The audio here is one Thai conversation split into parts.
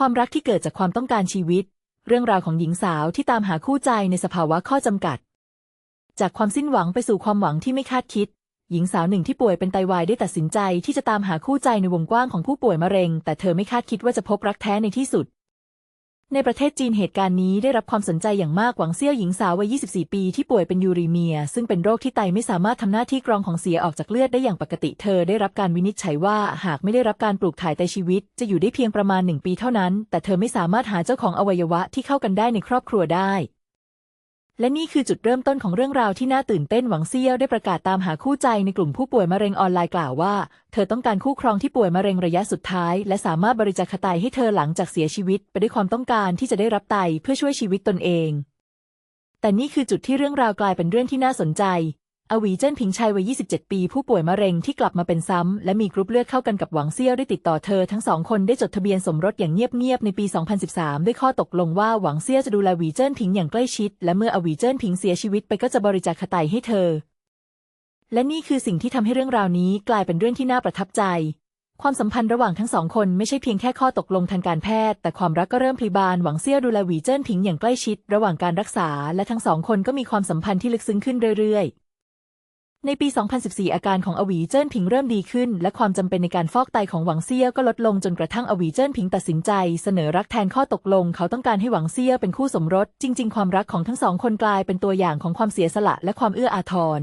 ความรักที่เกิดจากความต้องการชีวิต เรื่องราวของหญิงสาวที่ตามหาคู่ใจในสภาวะข้อจำกัด จากความสิ้นหวังไปสู่ความหวังที่ไม่คาดคิด หญิงสาวหนึ่งที่ป่วยเป็นไตวายได้ตัดสินใจที่จะตามหาคู่ใจในวงกว้างของผู้ป่วยมะเร็ง แต่เธอไม่คาดคิดว่าจะพบรักแท้ในที่สุด ในประเทศจีนเหตุการณ์นี้ได้รับความสนใจอย่างมากหวังเซี่ยวหญิงสาววัย 24 ปีที่ป่วยเป็นยูรีเมีย ซึ่งเป็นโรคที่ไตไม่สามารถทำหน้าที่กรองของเสียออกจากเลือดได้อย่างปกติเธอ ได้รับการวินิจฉัยว่าหากไม่ได้รับการปลูกถ่ายไตชีวิต จะอยู่ได้เพียงประมาณหนึ่งปีเท่านั้น แต่เธอไม่สามารถหาเจ้าของอวัยวะที่เข้ากันได้ในครอบครัวได้ และนี่คือจุดเริ่มต้นของเรื่องราวที่น่าตื่นเต้นหวังเซี่ยวได้ประกาศตามหาคู่ใจในกลุ่มผู้ป่วยมะเร็งออนไลน์กล่าวว่า เธอต้องการคู่ครองที่ป่วยมะเร็งระยะสุดท้าย และสามารถบริจาคไตให้เธอหลังจากเสียชีวิต ไปด้วยความต้องการที่จะได้รับไตเพื่อช่วยชีวิตตนเอง แต่นี่คือจุดที่เรื่องราวกลายเป็นเรื่องที่น่าสนใจ อวีเจิ้นผิงชัยวัย 27 ปี ผู้ป่วยมะเร็งที่กลับมาเป็นซ้ำ และมีกรุ๊ปเลือดเข้ากันกับหวังเซี่ยวได้ติดต่อเธอทั้งสองคนได้จดทะเบียนสมรสอย่างเงียบๆ ในปี 2013 ด้วยข้อตกลงว่าหวังเซี่ยวจะดูแลวีเจิ้นผิงอย่างใกล้ชิด และเมื่ออวีเจิ้นผิงเสียชีวิตไปก็จะบริจาคไตให้เธอ และนี่คือสิ่งที่ทำให้เรื่องราวนี้กลายเป็นเรื่องที่น่าประทับใจ ความสัมพันธ์ระหว่างทั้งสองคนไม่ใช่เพียงแค่ข้อตกลงทางการแพทย์ แต่ความรักก็เริ่มพลีบานหวังเซี่ยวดูแลวีเจิ้นผิงอย่างใกล้ชิด ระหว่างการรักษา และทั้งสองคนก็มีความสัมพันธ์ที่ลึกซึ้งขึ้นเรื่อยๆ ในปี 2014 อาการของอวีเจิ้นผิงเริ่มดีขึ้น และความจำเป็นในการฟอกไตของหวังเซี่ยก็ลดลงจนกระทั่งอวีเจิ้นผิงตัดสินใจ เสนอรักแทนข้อตกลง เขาต้องการให้หวังเซี่ยเป็นคู่สมรส จริง ๆ ความรักของทั้งสองคนกลายเป็นตัวอย่างของความเสียสละและความเอื้ออาทร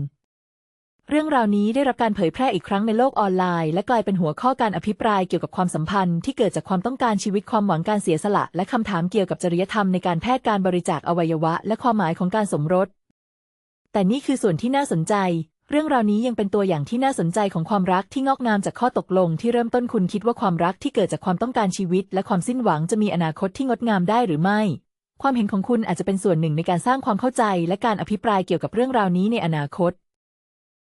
เรื่องราวนี้ได้รับการเผยแพร่อีกครั้งในโลกออนไลน์ และกลายเป็นหัวข้อการอภิปรายเกี่ยวกับความสัมพันธ์ที่เกิดจากความต้องการชีวิตความหวังการเสียสละ และคำถามเกี่ยวกับจริยธรรมในการแพทย์การบริจาคอวัยวะ และความหมายของการสมรส แต่นี่คือส่วนที่น่าสนใจ เรื่องราวนี้ยังเป็นตัวอย่างที่น่าสนใจของความรักที่งอกงามจากข้อตกลง ที่เริ่มต้นคุณคิดว่าความรักที่เกิดจากความต้องการชีวิต และความสิ้นหวังจะมีอนาคตที่งดงามได้หรือไม่ ความเห็นของคุณอาจจะเป็นส่วนหนึ่งในการสร้างความเข้าใจ และการอภิปรายเกี่ยวกับเรื่องราวนี้ในอนาคต